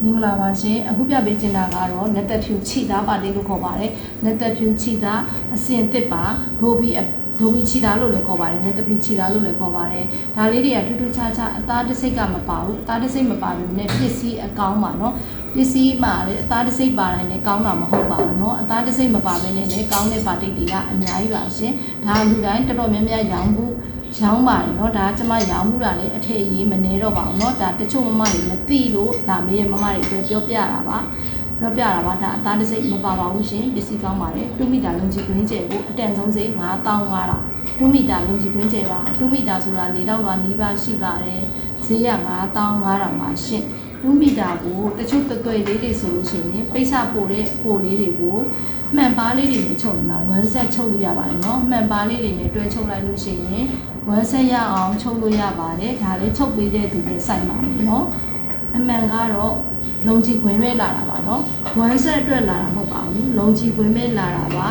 မင်္ဂလာပါရှင်အခုပြပေးချင်တာကတော့လက်သက်ဖြူခြိသားပါလေးလို့ခေါ်ပါတယ်လက်သက်ဖြူခြိသားအစင်တစ်ပါဒိုဘီဒိုဘီခြိသားလို့လည်းခေါ်ပါတယ်လက်သက်ဖြူခြိသားလို့လည်းခေါ်ပါတယ်ဒါလေးတွေကထူးထူးခြားခြားအသားတစ်စိတ်ကမပါဘူးအသားတစ်စိတ်မပါဘူးနဲ့ပစ္စည်းအကောင်းပါနော်ပစ္စည်းမှာလည်းအသားတစ်စိတ်ပါတိုင်းလည်းကောင်းတာမဟုတ်ပါဘူးเนาะအသားတစ်စိတ်မပါဘဲနဲ့လည်းကောင်းတဲ့ပါတိတ်တွေကအများကြီးပါရှင်ဒါလူတိုင်းတော်တော်များများရောင်းဖို့ ရောင်းပါတယ်เนาะဒါကျမရောင်းမှုတာလည်းအထည်ရေးမနေတော့ပါဘူးเนาะဒါတချို့မမတွေမသိလို့ဒါမေးတဲ့မမတွေအတွက်ပြောပြတာပါပြောပြတာပါဒါအသားတစ်စိတ်မပါပါဘူးရှင်ပစ္စည်းကောင်းပါတယ်2မီတာလုံးကြီးကွင်းကျယ်ကိုအတန်ဆုံးစိတ်9500 2မီတာလုံးကြီးကွင်းကျယ်ပါ2မီတာဆိုတာ၄တောက်လွာနီးပါးရှိပါတယ်ဈေးက9500ပါရှင်2မီတာကိုတချို့တွယ်လေးတွေဆိုလို့ရှိရင်ပိတ်စပို့တဲ့ပို့လေးတွေကိုမှန်ပါလေးတွေနဲ့ချုပ်နေတာ1 set ချုပ်လို့ရပါတယ်เนาะမှန်ပါလေးတွေနဲ့တွဲချုပ်လိုက်လို့ရှိရင် ဝယ်ဆက်ရအောင်ချုပ်လို့ရပါတယ်ဒါလေးချုပ်ပေးတဲ့သူတွေစိုက်ပါမယ်နော်အမှန်ကတော့လုံချီခွင်းပဲလာတာပါနော်ဝမ်းဆက်အတွက်လာတာမဟုတ်ပါဘူးလုံချီခွင်းပဲလာတာပါ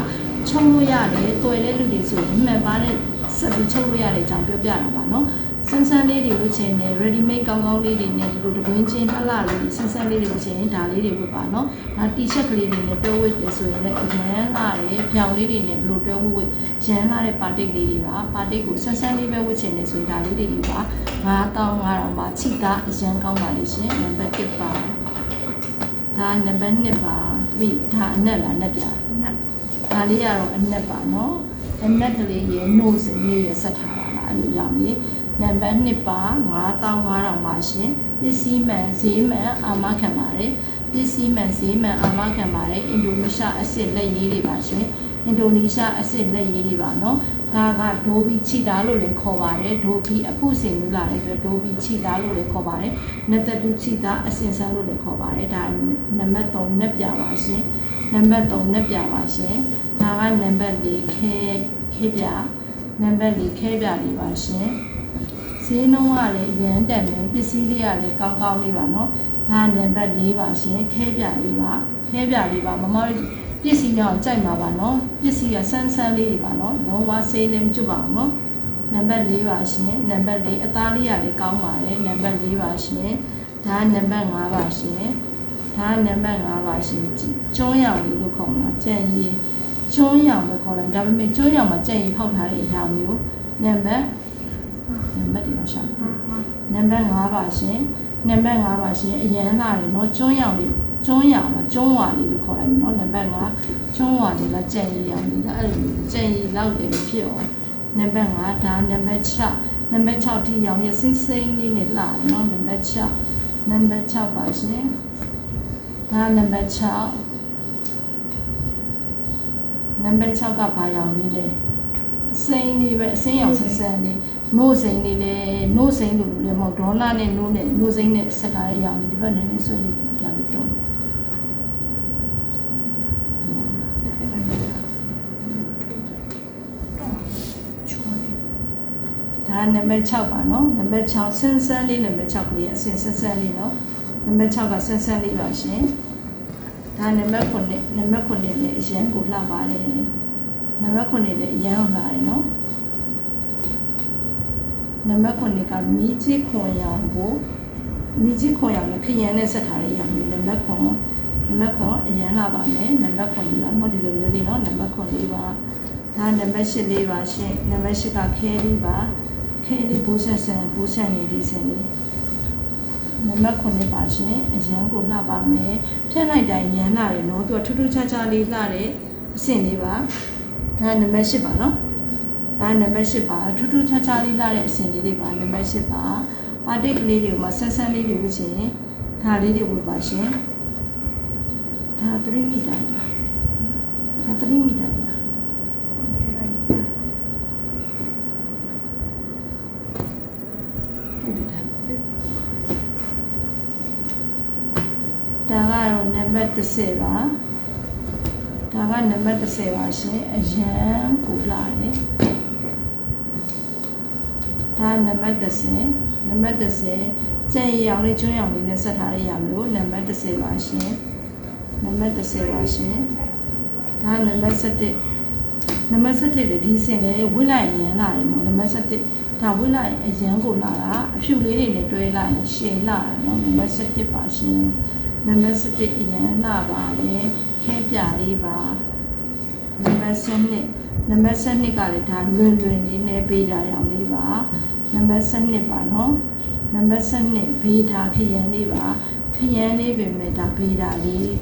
ချုပ်လို့ရတယ်တွေ့တဲ့လူတွေဆိုရင်မှန်ပါတဲ့ဆက်ပြီးချုပ်လို့ရတဲ့အကြောင်းပြောပြတာပါနော် ဆန်းဆန်းလေးတွေဝတ်ချင်တယ် ready made ကောင်းကောင်းလေးတွေနဲ့ဒီလိုတကွင်းချင်းလှလှလေးတွေဆန်းဆန်းလေးတွေဝတ်ချင်ရင်ဒါလေးတွေဝတ်ပါနော်ဒါ t-shirt ကလေးတွေနဲ့တွဲဝတ်တယ်ဆိုရင်လည်းအရန်လာတယ်ဖြောင်လေးတွေနဲ့ဘယ်လိုတွဲဝတ်ဝတ်ရန်လာတဲ့ပါတိတ်လေးတွေပါပါတိတ်ကိုဆန်းဆန်းလေးပဲဝတ်ချင်တယ်ဆိုရင်ဒါလေးတွေပါ9500ပါချိတာအရန်ကောင်းပါလိမ့်ရှင်နံပါတ်1ပါဒါနံပါတ်2ပါဒီဒါအနက်လားနက်ပြဒါလေးကတော့အနက်ပါနော်အနက်ကလေးရေ nose လေးရဆက်ထားတာလားအဲ့လိုရမယ် နံပါတ်2ပါ9500ပါရှင်ပစ္စည်းမှန်ဈေးမှန်အာမခံပါတယ်ပစ္စည်းမှန်ဈေးမှန်အာမခံပါတယ်အင်ဒိုနီးရှားအစ်စ်လက်ရည်တွေပါရှင်အင်ဒိုနီးရှားအစ်စ်လက်ရည်တွေပါနော်ဒါကဒိုဘီချီတာလို့လည်းခေါ်ပါတယ်ဒိုဘီအဖုစင်လို့လာတဲ့အတွက်ဒိုဘီချီတာလို့လည်းခေါ်ပါတယ်နက်တတူချီတာအစင်ဆန်းလို့လည်းခေါ်ပါတယ်ဒါနံပါတ်3နက်ပြပါရှင်နံပါတ်3နက်ပြပါရှင်ဒါကနံပါတ်4ခဲခဲပြနံပါတ်4ခဲပြလေးပါရှင် ဈေးနှုန်းကလည်းရန်တက်တယ်ပစ္စည်းလေးကလည်းကောင်းကောင်းလေးပါနော်ဒါနံပါတ်4ပါရှင်ခဲပြလေးပါခဲပြလေးပါမမတို့ပစ္စည်းတော့ကြိုက်မှာပါနော်ပစ္စည်းကဆန်းဆန်းလေးတွေပါနော်လုံးဝဆေးလေးမကျွတ်ပါဘူးနော်နံပါတ်4ပါရှင်နံပါတ်4အသားလေးကလည်းကောင်းပါတယ်နံပါတ်4ပါရှင်ဒါနံပါတ်5ပါရှင်ဒါနံပါတ်5ပါရှင်ကျွန်းရောင်လေးလို့ခေါ်မှာကြံ့ရည်ကျွန်းရောင်ပဲခေါ်တယ်ဒါပေမဲ့ကျွန်းရောင်မှာကြံ့ရည်ဖောက်ထားတဲ့အရာမျိုးနံပါတ် နံပါတ်ဒီတော့ရှာနံပါတ်5ပါရှင်နံပါတ်5ပါရှင်အရန်လာတယ်เนาะကျွန်းရောင်လေးကျွန်းရောင်မှာကျွန်းဝါလေးလို့ခေါ်လိုက်မယ်เนาะနံပါတ်5ကျွန်းဝါလေးလားကြံ့ရည်ရောင်လေးလားအဲ့လိုကြံ့ရည်လောက်တယ်ဖြစ်အောင်နံပါတ်5ဒါနံပါတ်6နံပါတ်6ထိရောင်ရဲ့စိမ့်စိမ့်လေးနဲ့လာတယ်เนาะနံပါတ်6နံပါတ်6ပါရှင်ဒါနံပါတ်6နံပါတ်6ကဘာရောင်လေးလဲစိမ့်လေးပဲအစင်းရောင်ဆန်းဆန်းလေး နို့စိမ့်လေးလဲနို့စိမ့်လို့လည်းမဟုတ်ဒေါ်လာနဲ့နို့နဲ့နို့စိမ့်နဲ့ဆက်ထားတဲ့ရောင်လေးဒီဘက်နည်းနည်းဆွဲလေးဒါလေးတော့ဒါနံပါတ်6ပါနော်နံပါတ်6ဆန်းဆန်းလေးနံပါတ်6ကလေးအစင်ဆန်းဆန်းလေးနော်နံပါတ်6ကဆန်းဆန်းလေးပါရှင်ဒါနံပါတ်9နံပါတ်9လည်းအရန်ကိုလှပါတယ်နံပါတ်9လည်းအရန်ကိုလှတယ်နော် နံပါတ်9ကမြည်ကြီးခွန်ရောင်ကိုမြည်ကြီးခွန်ရောင်နဲ့ခရမ်းနဲ့ဆက်ထားတဲ့ရောင်မျိုးနံပါတ်9နံပါတ်9အရန်လှပါမယ်နံပါတ်9လားမဟုတ်ဒီလိုမျိုးလေးနော်နံပါတ်9လေးပါဒါနံပါတ်8လေးပါရှင်နံပါတ်8ကခဲလေးပါခဲလေးဘိုးဆက်ဆန်ဘိုးဆက်နေဒီစင်လေးနံပါတ်9ပါရှင်အရန်ကိုလှပါမယ်ဖြတ်လိုက်တိုင်းရန်လာတယ်နော်သူကထူးထူးခြားခြားလေးလှတဲ့အဆင့်လေးပါဒါနံပါတ်8ပါနော် ဒါနံပါတ်8ပါထူးထူးခြားခြားလေးလှတဲ့အဆင့်လေးတွေပါနံပါတ်8ပါပါတိတ်ကလေးတွေကိုမှဆန်းဆန်းလေးတွေဝှချင်ဒါလေးတွေဝှပါရှင်ဒါ3မီတာဒါ3မီတာဒါကတော့နံပါတ်30ပါဒါကနံပါတ်30ပါရှင်အရန်ကိုလာတယ် ဒါနံပါတ်30နံပါတ်30ကြံ့ရအောင်လေးကျွန်းရအောင်လေးနဲ့ဆက်ထားရရမလို့နံပါတ်30ပါရှင်နံပါတ်30ပါရှင်ဒါနံပါတ်7နံပါတ်7လေဒီစင်လေဝိလိုက်ရန်လာတယ်နော်နံပါတ်7ဒါဝိလိုက်အရန်ကိုလာတာအဖြူလေးတွေနဲ့တွဲလိုက်ရင်ရှည်လာတယ်နော်နံပါတ်7ပါရှင်နနံပါတ်7အရန်လှပါတယ်ခဲပြလေးပါနံပါတ်7နံပါတ်7ကလည်းဒါလွင်လွင်လေးနဲ့ပေးတာရောင်လေးပါ နံပါတ်7ပါနော်နံပါတ်7ဘေးတာခရမ်းလေးပါခရမ်းလေးပြင်မဲ့ဒါဘေးတာလေး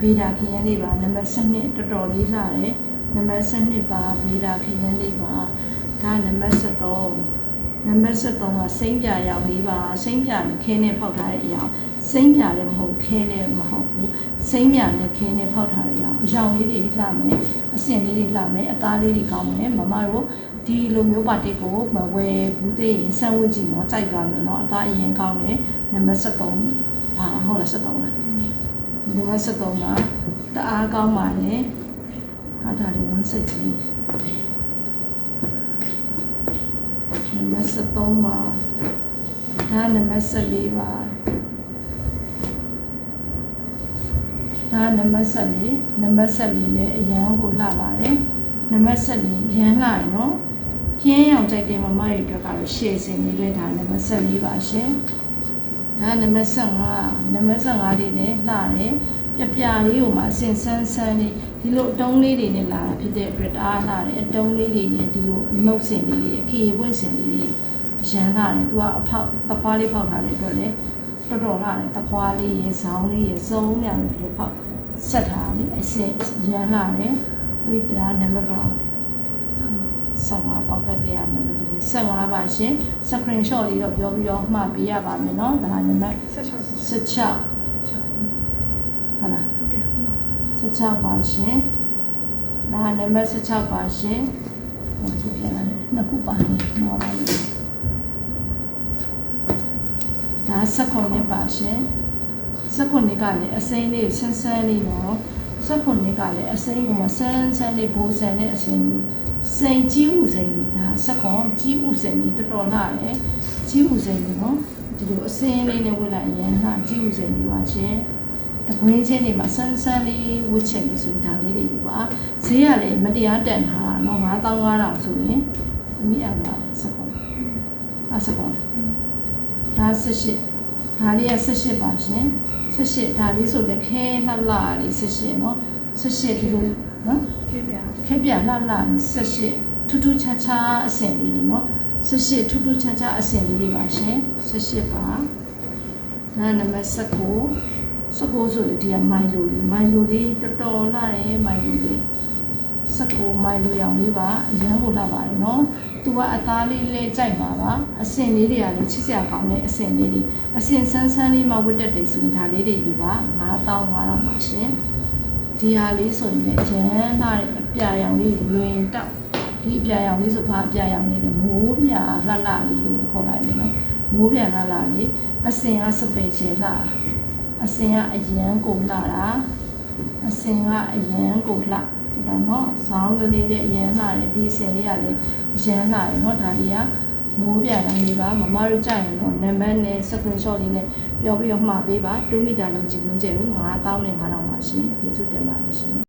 ဘေးတာခရမ်းလေးပါနံပါတ်7တော်တော်လေးလှတယ်နံပါတ်7ပါဘေးတာခရမ်းလေးပါဒါနံပါတ်7နံပါတ်73ကစိမ့်ပြရောင်လေးပါစိမ့်ပြနဲ့ခင်းနဲ့ဖောက်ထားတဲ့အရာစိမ့်ပြလည်းမဟုတ်ခဲလည်းမဟုတ်ဘူးစိမ့်ပြနဲ့ခင်းနဲ့ဖောက်ထားတဲ့အရာအရောင်လေးတွေလှမယ်အစင်လေးတွေလှမယ်အသားလေးတွေကောင်းမယ်မမတို့ ဒီလိုမျိုးပါတိတ်ကိုမဝယ်ဘူးသေးရင်စမ်းဝတ်ကြည့်နော်ကြိုက်ပါမယ်နော်အသားအရင်ကောင်းတယ်နံပါတ်73ဟာဟုတ်လား73လားနံပါတ်73ကတအားကောင်းပါတယ်ဟာဒါလေးဝန်းဆက်ကြည့်နံပါတ်73ပါဒါနံပါတ်14ပါဒါနံပါတ်14နံပါတ်14လည်းအရန်ကိုလှပါတယ်နံပါတ်14ရန်လှရနော် ခင်းရောင်ကြိုက်တဲ့မမတွေအတွက်ကတော့ရှေ့စင်လေးပဲဒါနံပါတ်14ပါရှင်ဒါနံပါတ်15နံပါတ်15လေးလည်းလှတယ်ပြပြလေးကိုမှအစင်ဆန်းဆန်းလေးဒီလိုအတုံးလေးတွေနဲ့လာတာဖြစ်တဲ့အတွက်တအားလှတယ်အတုံးလေးတွေနဲ့ဒီလိုအနှုတ်စင်လေးတွေအခီပွင့်စင်လေးတွေရန်လှတယ်သူကအဖောက်တခွားလေးဖောက်ထားတဲ့အတွက်လည်းတော်တော်လှတယ်တခွားလေးရေဆောင်းလေးရေစုံးရံဒီလိုဖောက်ဆက်ထားလေအစင်ရန်လှတယ်သူတရားနံပါတ်ပါ 15ပေါက်တက်ပြရနံပါတ်ဒီ15ပါရှင် screenshot လေးတော့ပြောပြီးတော့မှတ်ပေးရပါမယ်เนาะဒါနံပါတ် 16 16ဟုတ်လား ဟုတ်ကဲ့ဟုတ်ပါ 16ပါရှင်ဒါနံပါတ်16ပါရှင်ဟုတ်ပြီပြန်လာတယ်နှစ်ခုပါနေတော့ပါလိမ့်ဒါ16နှစ်ပါရှင်16နှစ်ကလည်းအစိမ်းလေးဆန်းဆန်းလေးနော်16နှစ်ကလည်းအစိမ်းကဆန်းဆန်းလေးဘိုးဆန်နဲ့အစိမ်းလေး စိန်ကြီးဥစိန်ဒါစက်ကောကြီးဥစိန်တော်တော်လာတယ်ကြီးဥစိန်နော်ဒီလိုအစင်းလေးနဲ့ဝတ်လိုက်ရင်ဟာကြီးဥစိန်တွေပါရှင်တကွင်းချင်းတွေမှာဆန်းဆန်းလေးဝတ်ချင်နေဆိုတာလေးတွေပါဈေးကလည်းမတရားတန်ထားတာနော်9500ဆိုရင်အမိအောင်လာတယ်စက်ကောအစက်ကောဒါ18ဒါလေးက18ပါရှင်18ဒါလေးဆိုလည်းခဲလှလှလေး18နော်18ဒီလို နော်ခေပြခေပြလှလှဆက်ရှိထူးထူးခြားခြားအဆင်လေးတွေနော်ဆက်ရှိထူးထူးခြားခြားအဆင်လေးတွေပါရှင်ဆက်ရှိပါဒါနံပါတ်19 19ဆိုလေဒီကမိုင်လိုလေးမိုင်လိုလေးတော်တော်လှတယ်မိုင်လိုလေး19မိုင်လိုရောင်လေးပါအရန်ကိုလှပါတယ်နော်သူကအသားလေးလဲကြိုက်ပါပါအစင်လေးတွေကလည်းချစ်စရာကောင်းတဲ့အစင်လေးတွေအစင်ဆန်းဆန်းလေးမှဝတ်တက်တယ်ဆိုတာလေးတွေယူပါ9000 5000ပါရှင် ဒီဟာလေးဆိုရင်လည်းရန်လာတဲ့အပြာရောင်လေးလွင်တောက်ဒီအပြာရောင်လေးဆိုဘာအပြာရောင်လေးလဲမိုးပြာလှလှလေးလို့ခေါ်လိုက်တယ်နော်မိုးပြာလှလှလေးအစင်ကစပယ်ရှင်လှအစင်ကအရန်ကုန်လှတာအစင်ကအရန်ကုန်လှဒါနော်ဇောင်းကလေးနဲ့အရန်လှတယ်ဒီအစင်လေးကလည်းအရန်လှတယ်နော်ဒါလေးကမိုးပြာရောင်လေးပါမမတို့ကြိုက်ရင်တော့နံပါတ်နဲ့ screenshot လေးနဲ့ ပြောပြီးတော့မှာပေးပါ2မီတာလုံးကြည့်ဝင်ကြည့်ဦး9000နဲ့9000ပါရှင်ကျေးဇူးတင်ပါတယ်ရှင်